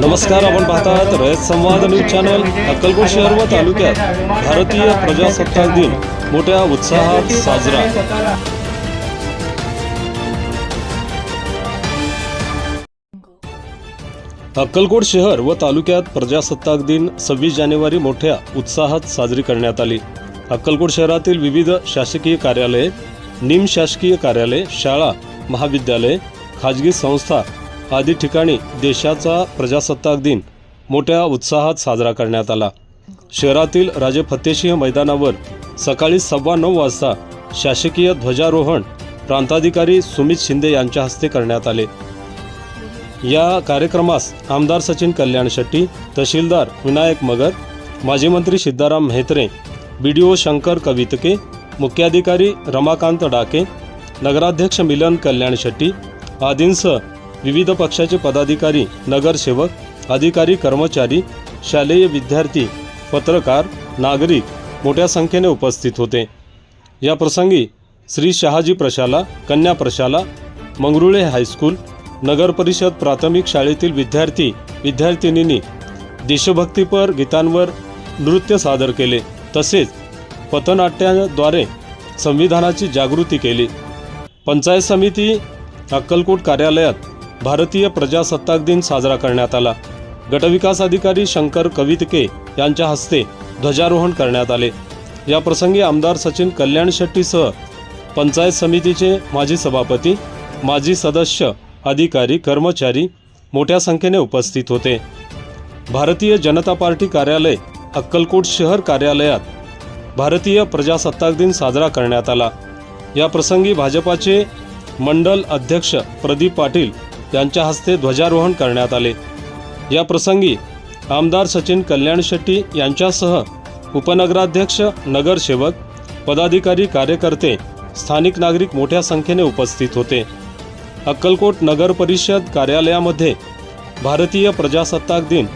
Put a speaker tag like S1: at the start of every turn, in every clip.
S1: नमस्कार आपण पाहतात रयत संवाद न्यूज चॅनल अक्कलकोट शहर व तालुक्यात भारतीय प्रजासत्ताक दिन मोठ्या उत्साहात साजरा. अक्कलकोट शहर व तालुक्यात प्रजासत्ताक दिन सव्वीस जानेवारी मोठ्या उत्साहात साजरी करण्यात आली. अक्कलकोट शहरातील विविध शासकीय कार्यालये निमशासकीय कार्यालय शाळा महाविद्यालय खाजगी संस्था आदी ठिकाणी देशाचा प्रजासत्ताक दिन मोठ्या उत्साहात साजरा करण्यात आला. शहरातील राजे फत्तेसिंह मैदानावर सकाळी सव्वा नऊ वाजता शासकीय ध्वजारोहण प्रांताधिकारी सुमित शिंदे यांच्या हस्ते करण्यात आले. या कार्यक्रमास आमदार सचिन कल्याण शेट्टी तहसीलदार विनायक मगर माजी मंत्री Siddharam Mhetre B D O Shankar Kavitke मुख्याधिकारी रमाकांत डाके नगराध्यक्ष मिलन कल्याण शेट्टी आदींसह विविध पक्षाचे पदाधिकारी नगरसेवक अधिकारी कर्मचारी शालेय विद्यार्थी पत्रकार नागरिक मोठ्या संख्येने उपस्थित होते. या प्रसंगी श्री शहाजी प्रशाला कन्या प्रशाला मंगरुळे हायस्कूल नगर परिषद प्राथमिक शाळेतील विद्यार्थी विद्यार्थिनींनी देशभक्तीपर गीतांवर नृत्य सादर केले. तसेच पथनाट्याद्वारे संविधानाची जागृती केली. पंचायत समिती अक्कलकोट कार्यालयात भारतीय प्रजासत्ताक दिन साजरा करण्यात आला. गटविकास अधिकारी शंकर कवितके यांच्या हस्ते ध्वजारोहण करण्यात आले. या प्रसंगी आमदार सचिन कल्याण शेट्टीसह पंचायत समितीचे माजी सभापती माजी सदस्य अधिकारी कर्मचारी मोठ्या संख्येने उपस्थित होते. भारतीय जनता पार्टी कार्यालय अक्कलकोट शहर कार्यालयात भारतीय प्रजासत्ताक दिन साजरा करण्यात आला. या प्रसंगी भाजपाचे मंडल अध्यक्ष प्रदीप पाटील यांच्या हस्ते ध्वजारोहण करण्यात आले. या प्रसंगी आमदार सचिन कल्याण शेट्टी यांच्यासह उपनगराध्यक्ष नगरसेवक पदाधिकारी कार्यकर्ते स्थानिक नागरिक मोठ्या संख्येने उपस्थित होते. अक्कलकोट नगर परिषद कार्यालयामध्ये भारतीय प्रजासत्ताक दिन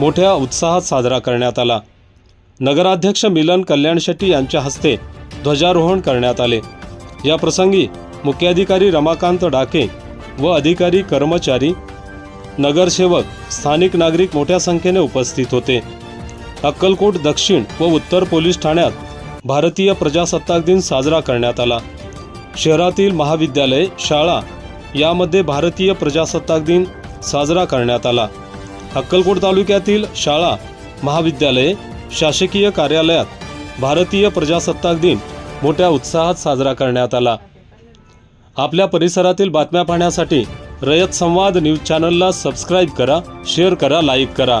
S1: मोठ्या उत्साहात साजरा करण्यात आला. नगराध्यक्ष मिलन कल्याण शेट्टी यांच्या हस्ते ध्वजारोहण करण्यात आले. या प्रसंगी मुख्याधिकारी रमाकांत डाके व अधिकारी कर्मचारी नगरसेवक स्थानिक नागरिक मोठ्या संख्येने उपस्थित होते. अक्कलकोट दक्षिण व उत्तर पोलीस ठाण्यात भारतीय प्रजासत्ताक दिन साजरा करण्यात आला. शहरातील महाविद्यालय शाळा यामध्ये भारतीय प्रजासत्ताक दिन साजरा करण्यात आला. अक्कलकोट तालुक्यातील शाळा महाविद्यालये शासकीय कार्यालयात भारतीय प्रजासत्ताक दिन मोठ्या उत्साहात साजरा करण्यात आला. आपल्या परिसरातील बातम्या पाहण्यासाठी रयत संवाद न्यूज चॅनलला सबस्क्राईब करा शेअर करा लाईक करा.